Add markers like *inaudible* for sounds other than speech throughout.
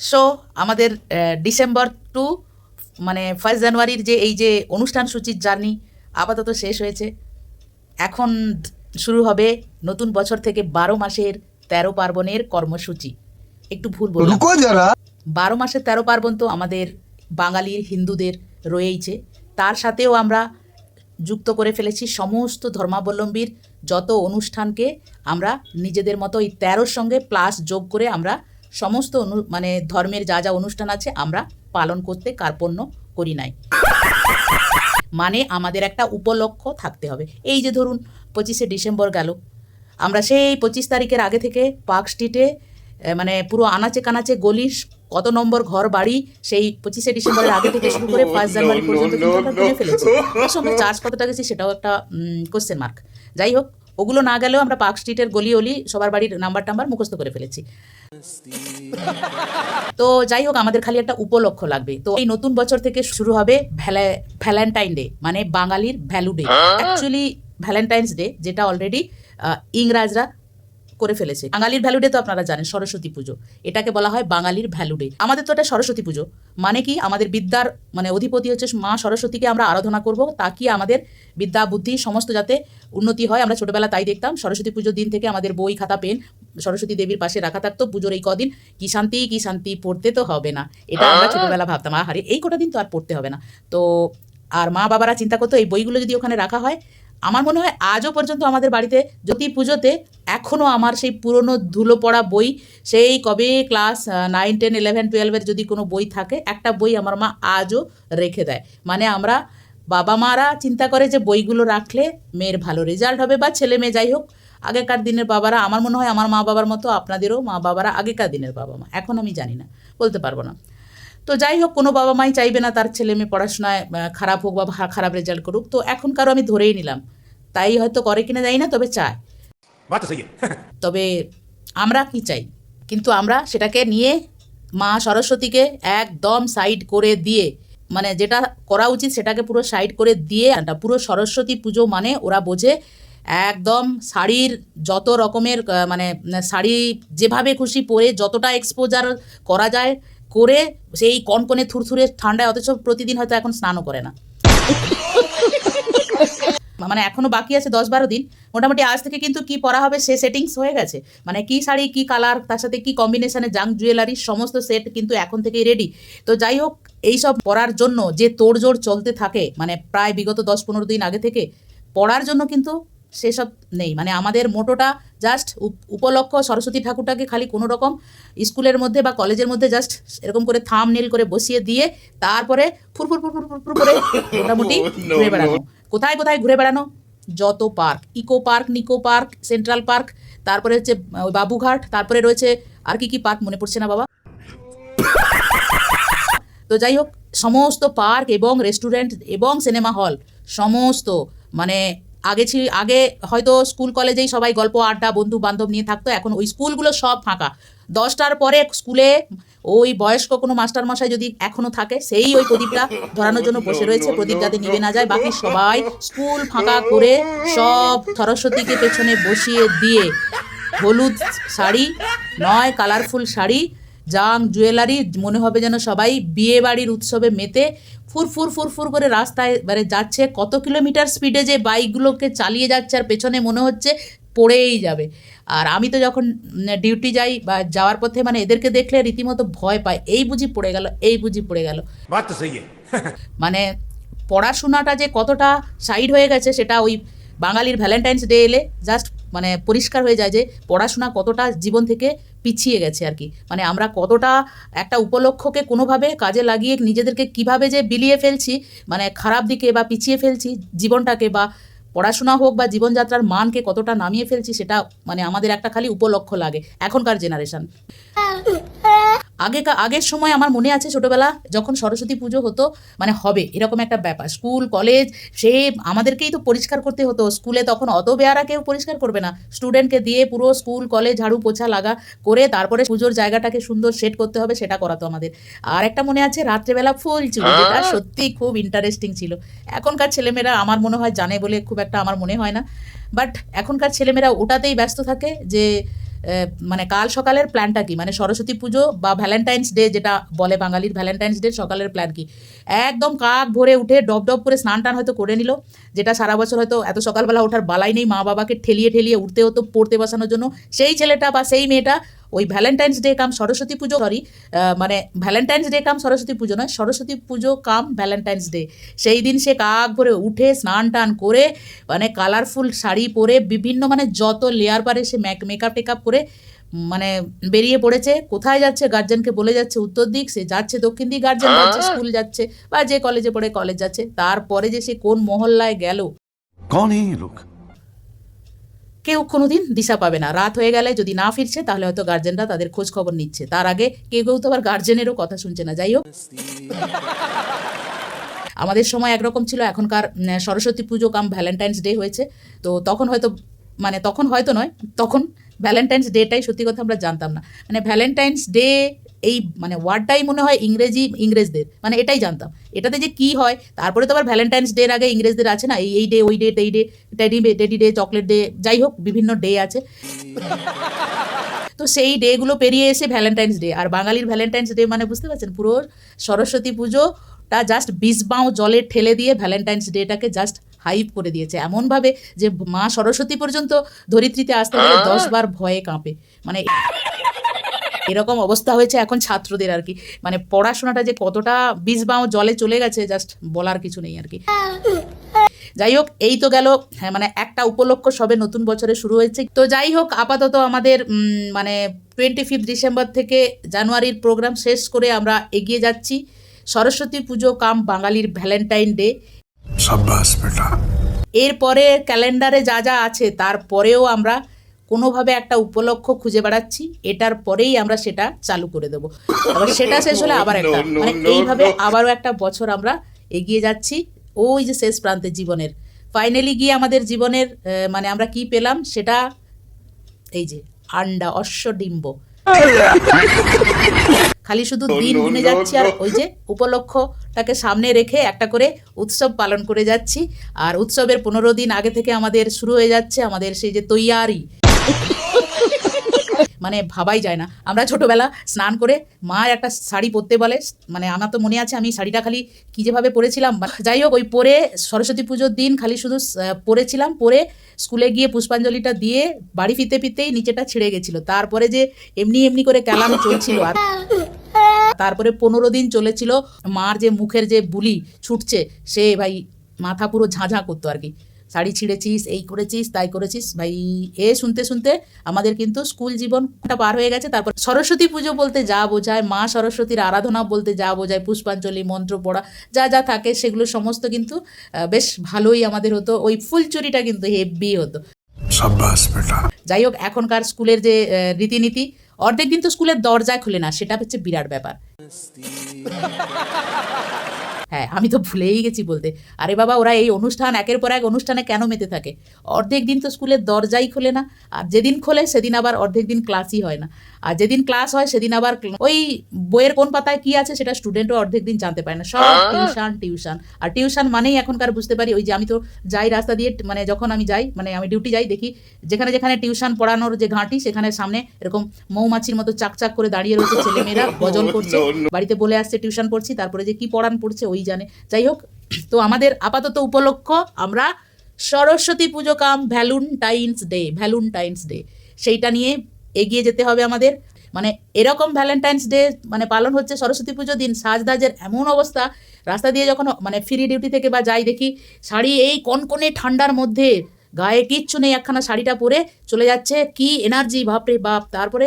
So আমাদের December two মানে first জানুয়ারির যে এই যে অনুষ্ঠান সূচির জার্নি আপাতত শেষ হয়েছে। এখন শুরু হবে নতুন বছর থেকে বারো মাসের তেরো পার্বণের কর্মসূচি। একটু ভুল বললাম। বারো মাসের তেরো পার্বণ তো আমাদের বাঙালির হিন্দুদের রয়েইছে। তার সাথেও আমরা যুক্ত করে ফেলেছি সমস্ত ধর্মাবলম্বীর যত অনুষ্ঠানকে আমরা নিজেদের মতো এই তেরোর সঙ্গে প্লাস যোগ করে আমরা সমস্ত অনু মানে ধর্মের যা যা অনুষ্ঠান আছে আমরা পালন করতে কার্পণ্য করি নাই। মানে আমাদের একটা উপলক্ষ থাকতে হবে। এই যে ধরুন পঁচিশে ডিসেম্বর গেল। আমরা সেই পঁচিশ তারিখের আগে থেকে পার্ক স্ট্রিটে মানে পুরো আনাচে কানাচে গলির কত নম্বর ঘর বাড়ি সেই পঁচিশে ডিসেম্বরের আগে থেকে শুরু করে ফার্স্ট জানুয়ারি পর্যন্ত কিন্তু আমরা ফেলেছি। চার্জ কতটা গেছি সেটাও একটা কোশ্চেন মার্ক যাই হোক ওগুলো না গেলেও আমরা পার্ক স্ট্রিটের গলি অলি সবার বাড়ির নাম্বার টাম্বার মুখস্থ করে ফেলেছি। তো যাই হোক আমাদের খালি একটা উপলক্ষ লাগবে। তো এই নতুন বছর থেকে শুরু হবে ভ্যালে- ভ্যালেন্টাইন ডে মানে বাঙালির value day. Actually Valentine's day যেটা অলরেডি ইংরাজরা করে ফেলেছে। বাঙালির ভ্যালু ডে তো আপনারা জানেন, সরস্বতী পুজো। এটাকে বলা হয় বাঙালির ভ্যালু ডে আমাদের তো এটা সরস্বতী পুজো। মানে কি? আমাদের বিদ্যার মানে অধিপতি হচ্ছে মা সরস্বতীকে আমরা আরাধনা করব, তা কি আমাদের বিদ্যা, বুদ্ধি সমস্ত যাতে উন্নতি হয়। আমরা ছোটবেলা তাই দেখতাম। সরস্বতী পুজোর দিন থেকে আমাদের বই, খাতা, পেন সরস্বতী দেবীর পাশে রাখা থাকতো। পুজোর এই কদিন কি শান্তি কি শান্তি পড়তে তো হবে না। এটা আমরা ছোটবেলা ভাবতাম, আহারে, এই কটা দিন তো আর পড়তে হবে না। তো আর মা বাবারা চিন্তা করতো, এই বইগুলো যদি ওখানে রাখা হয় আমার মনে হয় আজও পর্যন্ত আমাদের বাড়িতে জ্যোতি পুজোতে এখনও আমার সেই পুরনো ধুলো পড়া বই, সেই কবে ক্লাস নাইন টেন ইলেভেন টুয়েলভের যদি কোনো বই থাকে, একটা বই আমার মা আজও রেখে দেয়। মানে আমরা বাবা মারা চিন্তা করে যে বইগুলো রাখলে মেয়ের ভালো রেজাল্ট হবে বা ছেলে মেয়ে যাই হোক, আগেকার দিনের বাবারা, আমার মনে হয় আমার মা বাবার মতো, আপনাদেরও মা বাবারা আগেকার দিনের বাবা মা, এখন আমি জানি না, বলতে পারব না। তো যাই হোক, কোনো বাবা মাই চাইবে না তার ছেলে মেয়ে পড়াশোনায় খারাপ হোক বা খারাপ রেজাল্ট করুক, তো এখনকারও আমি ধরেই নিলাম। তাই হয়তো করে কিনা যাই না তবে চায়। *laughs* তবে আমরা কি চাই? কিন্তু আমরা সেটাকে নিয়ে মা সরস্বতীকে একদম সাইড করে দিয়ে মানে যেটা করা উচিত সেটাকে পুরো সাইড করে দিয়ে পুরো সরস্বতী পুজো মানে ওরা বোঝে একদম শাড়ির যত রকমের মানে শাড়ি যেভাবে খুশি পরে যতটা এক্সপোজার করা যায় করে সেই কনকনে থুরথুরে ঠান্ডায় অথচ প্রতিদিন হয়তো এখন স্নানও করে না। মানে এখনও বাকি আছে দশ বারো দিন। মোটামুটি আজ থেকে কিন্তু কি পরা হবে সে সেটিংস হয়ে গেছে। মানে কি শাড়ি কি কালার তার সাথে কি কম্বিনেশনে জাং জুয়েলারি সমস্ত সেট কিন্তু এখন থেকেই রেডি তো যাই হোক এইসব পরার জন্য যে তোড়জোড় চলতে থাকে মানে প্রায় বিগত দশ পনেরো দিন আগে থেকে পড়ার জন্য কিন্তু সেসব নেই। মানে আমাদের মোটোটা জাস্ট উপলক্ষ সরস্বতী ঠাকুরটাকে খালি কোনো রকম স্কুলের মধ্যে বা কলেজের মধ্যে জাস্ট এরকম করে থাম নীল করে বসিয়ে দিয়ে তারপরে ফুরফুর ফুরফুর ফুরফুর করে মোটামুটি *laughs* ঘুরে বেড়ানো কোথায় কোথায় ঘুরে বেড়ানো? যত park, eco park, Nicco park, central park, তারপরে হচ্ছে বাবুঘাট, তারপরে রয়েছে আর কি কি পার্ক মনে পড়ছে না বাবা? তো যাই হোক, সমস্ত পার্ক এবং রেস্টুরেন্ট এবং সিনেমা হল, সমস্ত মানে আগে ছিল, আগে হয়তো স্কুল কলেজেই সবাই গল্প, আড্ডা, বন্ধু বান্ধব নিয়ে থাকতো, এখন ওই স্কুলগুলো সব ফাঁকা। দশটার পরে স্কুলে ওই বয়স্ক কোনো মাস্টার মশাই যদি এখনও থাকে, সেই ওই প্রদীপটা ধরানোর জন্য বসে রয়েছে, প্রদীপ যাতে নিভে না যায়, বাকি সবাই স্কুল ফাঁকা করে সব সরস্বতীকে পেছনে বসিয়ে দিয়ে হলুদ শাড়ি, নয় কালারফুল শাড়ি জাং জুয়েলারি মনে হবে যেন সবাই বিয়ে বাড়ির উৎসবে মেতে ফুর ফুর ফুর ফুর করে রাস্তায় মানে যাচ্ছে। কত কিলোমিটার স্পিডে যে বাইকগুলোকে চালিয়ে যাচ্ছে আর পেছনে মনে হচ্ছে পড়েই যাবে। আর আমি তো যখন ডিউটি যাই বা যাওয়ার পথে মানে এদেরকে দেখলে রীতিমতো ভয় পায়। এই বুঝি পড়ে গেল এই বুঝি পড়ে গেল। *laughs* মানে পড়াশোনাটা যে কতটা সাইড হয়ে গেছে সেটা ওই বাঙালির ভ্যালেন্টাইন্স ডে এলে জাস্ট মানে পরিষ্কার হয়ে যায় যে পড়াশোনা কতটা জীবন থেকে পিছিয়ে গেছে আর কি। মানে আমরা কতটা একটা উপলক্ষকে কোনোভাবে কাজে লাগিয়ে নিজেদেরকে কীভাবে যে বিলিয়ে ফেলছি মানে খারাপ দিকে বা পিছিয়ে ফেলছি জীবনটাকে বা পড়াশোনা হোক বা জীবনযাত্রার মানকে কতটা নামিয়ে ফেলছি সেটা মানে আমাদের একটা খালি উপলক্ষ লাগে এখনকার জেনারেশন আগেকার আগের সময় আমার মনে আছে ছোটবেলা যখন সরস্বতী পুজো হতো মানে হবে এরকম একটা ব্যাপার। স্কুল কলেজ সে আমাদেরকেই তো পরিষ্কার করতে হতো। স্কুলে তখন অত বেয়ারা কেউ পরিষ্কার করবে না। স্টুডেন্টকে দিয়ে পুরো স্কুল কলেজ ঝাড়ু পোছা লাগা করে তারপরে পুজোর জায়গাটাকে সুন্দর সেট করতে হবে সেটা করাতো আমাদের। আর একটা মনে আছে রাত্রেবেলা ফুল ছিল যেটা সত্যি খুব ইন্টারেস্টিং ছিল। এখনকার ছেলেমেয়েরা আমার মনে হয় জানে বলে খুব একটা আমার মনে হয় না। বাট এখনকার ছেলেমেয়েরা ওটাতেই ব্যস্ত থাকে যে মানে কাল সকালের প্ল্যানটা কি? মানে সরস্বতী পুজো বা ভ্যালেন্টাইন্স ডে যেটা বলে বাঙালির ভ্যালেন্টাইন্স ডে সকালের প্ল্যান কি? একদম কাক ভরে উঠে ডব ডব করে স্নান টান হয়তো করে নিল, যেটা সারা বছর হয়তো এত সকালবেলা ওঠার বালাই নেই, মা বাবাকে ঠেলিয়ে ঠেলিয়ে উঠতে হতো পড়তে বসানোর জন্য। সেই ছেলেটা বা সেই মেয়েটা ওই ভ্যালেন্টাইন্স ডে কাম সরস্বতী পুজো সরি মানে ভ্যালেন্টাইন্স ডে কাম সরস্বতী পুজো নয় সরস্বতী পুজো কাম ভ্যালেন্টাইন্স ডে সেই দিন সে কাক ভরে উঠে স্নান টান করে মানে কালারফুল শাড়ি পরে বিভিন্ন মানে যত লেয়ার পারে সে মেকআপ টেকআপ করে মানে বেরিয়ে পড়েছে। কোথায় যাচ্ছে? গার্জেনকে বলে যাচ্ছে উত্তর দিক। সে যাচ্ছে দক্ষিণ দিক গার্জেন যাচ্ছে স্কুল যাচ্ছে বা যে কলেজে পড়ে কলেজ যাচ্ছে। তারপরে যে সে কোন মহল্লায় গেল। কোন এই লোক? কেউ কোনোদিন দিশা পাবে না। রাত হয়ে গেলে যদি না ফিরছে, তাহলে হয়তো গার্জেনরা তাদের খোঁজ খবর নিচ্ছে। তার আগে কেউ কেউ তো আবার গার্জেনেরও কথা শুনছে না। যাই হোক। আমাদের সময় একরকম ছিল। এখনকার সরস্বতী পুজো কাম ভ্যালেন্টাইন্স ডে হয়েছে। তো তখন হয়তো মানে তখন হয়তো নয়, তখন ভ্যালেন্টাইন্স ডেটাই সত্যি কথা আমরা জানতাম না। মানে ভ্যালেন্টাইন্স ডে এই মানে ওয়ার্ডটাই মনে হয় ইংরেজি ইংরেজদের। মানে এটাই জানতাম। এটাতে যে কি হয় তারপরে তো আবার ভ্যালেন্টাইন্স ডের আগে ইংরেজদের আছে না? এই ডে ওই ডে এই day teddy teddy day chocolate day যাই হোক বিভিন্ন ডে আছে। তো সেই ডেগুলো পেরিয়ে এসে ভ্যালেন্টাইন্স ডে আর বাঙালির ভ্যালেন্টাইন্স ডে মানে বুঝতে পারছেন? পুরো সরস্বতী পুজোটা জাস্ট বিষ বাঁও জলে ঠেলে দিয়ে ভ্যালেন্টাইন্স ডেটাকে জাস্ট হাইপ করে দিয়েছে। এমনভাবে যে মা সরস্বতী পর্যন্ত ধরিত্রীতে আসতে গেলে দশ বার ভয়ে কাঁপে। মানে এরকম অবস্থা হয়েছে এখন ছাত্রদের আর কি। মানে পড়াশোনাটা যে কতটা বিষ বাঁও জলে চলে গেছে জাস্ট বলার কিছু নেই আর কি। যাই হোক এই তো গেল হ্যাঁ মানে একটা উপলক্ষ সবে নতুন বছরে শুরু হয়েছে। তো যাই হোক আপাতত আমাদের মানে টোয়েন্টি ফিফথ ডিসেম্বর থেকে জানুয়ারির প্রোগ্রাম শেষ করে আমরা এগিয়ে যাচ্ছি। সরস্বতী পুজো কাম বাঙালির ভ্যালেন্টাইন ডে এরপরে ক্যালেন্ডারে যা যা আছে তারপরেও আমরা কোনোভাবে একটা উপলক্ষ খুঁজে বেড়াচ্ছি এটার পরেই আমরা সেটা চালু করে দেবো। আবার সেটা শেষ হলে আবার একটা। মানে এইভাবে আবারও একটা বছর আমরা এগিয়ে যাচ্ছি। ওই যে শেষ প্রান্তের জীবনের। ফাইনালি গিয়ে আমাদের জীবনের মানে আমরা কি পেলাম? সেটা এই যে আন্ডা অশ্ব ডিম্ব খালি শুধু দিন গুনে যাচ্ছি আর ওই যে উপলক্ষটাকে সামনে রেখে একটা করে উৎসব পালন করে যাচ্ছি। আর উৎসবের পনেরো দিন আগে থেকে আমাদের শুরু হয়ে যাচ্ছে আমাদের সেই যে তৈয়ারি। মানে ভাবাই যায় না। আমরা ছোটবেলা স্নান করে মা একটা শাড়ি পরতে বলে মানে আমার তো মনে আছে আমি শাড়িটা খালি কি যেভাবে পরেছিলাম যাই হোক, ওই পরে সরস্বতী পুজোর দিন খালি শুধু পরেছিলাম, পরে স্কুলে গিয়ে পুষ্পাঞ্জলিটা দিয়ে বাড়ি ফিরতে ফিরতেই নিচেটা ছিঁড়ে গেছিল। তারপরে যে এমনি এমনি করে ক্যালাম চলছিল আর তারপরে পনেরো দিন চলেছিল, মার যে মুখের যে বুলি ছুটছে, সে ভাই মাথা পুরো ঝাঁঝা করতো আর কি। শাড়ি ছিঁড়েছিস এই করেছিস তাই করেছিস ভাই এ শুনতে শুনতে আমাদের কিন্তু স্কুল জীবনটা পার হয়ে গেছে তারপর সরস্বতী পুজো বলতে যা বোঝায় মা সরস্বতীর আরাধনা বলতে যা বোঝায় পুষ্পাঞ্জলি মন্ত্র পড়া যা যা থাকে সেগুলো সমস্ত কিন্তু বেশ ভালোই আমাদের হতো ওই ফুলচুরিটা কিন্তু হেভি হতো। যাই হোক এখনকার স্কুলের যে রীতিনীতি অর্ধেক কিন্তু স্কুলের দরজায় খুলে না সেটা হচ্ছে বিরাট ব্যাপার। *laughs* হ্যাঁ আমি তো ভুলেই গেছি বলতে। আরে বাবা, ওরা এই অনুষ্ঠান, একের পর এক অনুষ্ঠানে কেন মেতে থাকে? অর্ধেক দিন তো স্কুলের দরজাই খোলে না, আর যেদিন খোলে সেদিন আবার অর্ধেক দিন ক্লাসই হয় না। আর যেদিন ক্লাস হয় সেদিন আবার ওই বইয়ের কোন পাতায় কি আছে সেটা স্টুডেন্টও অর্ধেক দিন জানতে পারে না। সব টিউশন টিউশন আর টিউশন মানেই এখনকার বুঝতে পারি ওই যে আমি তো যাই রাস্তা দিয়ে মানে যখন আমি যাই মানে আমি ডিউটি যাই দেখি যেখানে যেখানে টিউশন পড়ানোর যে ঘাঁটি সেখানে সামনে এরকম মৌমাছির মতো চাকচাক করে দাঁড়িয়ে রয়েছে ছেলেমেয়েরা *laughs* গজল করছে। বাড়িতে বলে আসছে টিউশন পড়ছি তারপরে যে কি পড়ান পড়ছে ওই জানে। যাই হোক তো আমাদের আপাতত উপলক্ষ আমরা সরস্বতী পুজো কাম ভ্যালুন্টাইন্স ডে ভ্যালুন্টাইন্স ডে সেইটা নিয়ে এগিয়ে যেতে হবে আমাদের। মানে এরকম ভ্যালেন্টাইন্স ডে মানে পালন হচ্ছে সরস্বতী পুজো দিন সাজদাজের এমন অবস্থা। রাস্তা দিয়ে যখন মানে ফ্রি ডিউটি থেকে বা যাই দেখি শাড়ি এই কনকনে ঠান্ডার মধ্যে গায়ে কিচ্ছু নেই একখানা শাড়িটা পরে চলে যাচ্ছে। কি এনার্জি বাপরে বাপ! তারপরে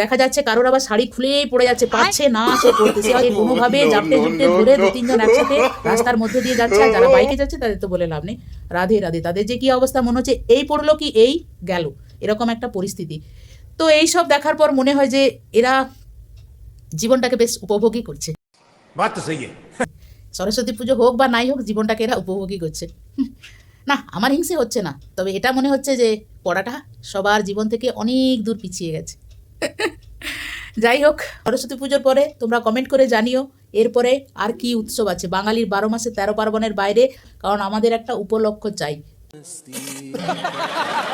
দেখা যাচ্ছে কারোর আবার শাড়ি খুলেই পড়ে যাচ্ছে পাচ্ছে না সে পড়তে সে হয়তো কোনোভাবে জাপটে জুপটে ধরে দু তিনজন একসাথে রাস্তার মধ্যে দিয়ে যাচ্ছে। আর যারা বাইকে যাচ্ছে তাদের তো বলে লাভ নেই। রাধে রাধে তাদের যে কি অবস্থা মনে হচ্ছে এই পড়ল কি এই গেল। এরকম একটা পরিস্থিতি। তো এই সব দেখার পর মনে হয় যে এরা জীবনটাকে বেশ উপভোগই করছে। সরস্বতী পুজো হোক বা নাই হোক জীবনটাকে এরা উপভোগই করছে। না আমার হিংসে হচ্ছে না তবে এটা মনে হচ্ছে যে পড়াটা সবার জীবন থেকে অনেক দূর পিছিয়ে গেছে। যাই হোক সরস্বতী পুজোর পরে তোমরা কমেন্ট করে জানিও এরপরে আর কি উৎসব আছে? বাঙালির বারো মাসে তেরো পার্বণের বাইরে কারণ আমাদের একটা উপলক্ষ চাই।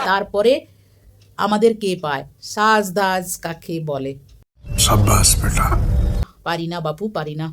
তারপরে আমাদের কে পায় সাজ দাজ কাকে বলে সাব্বাস বেটা পারি না বাপু পারি না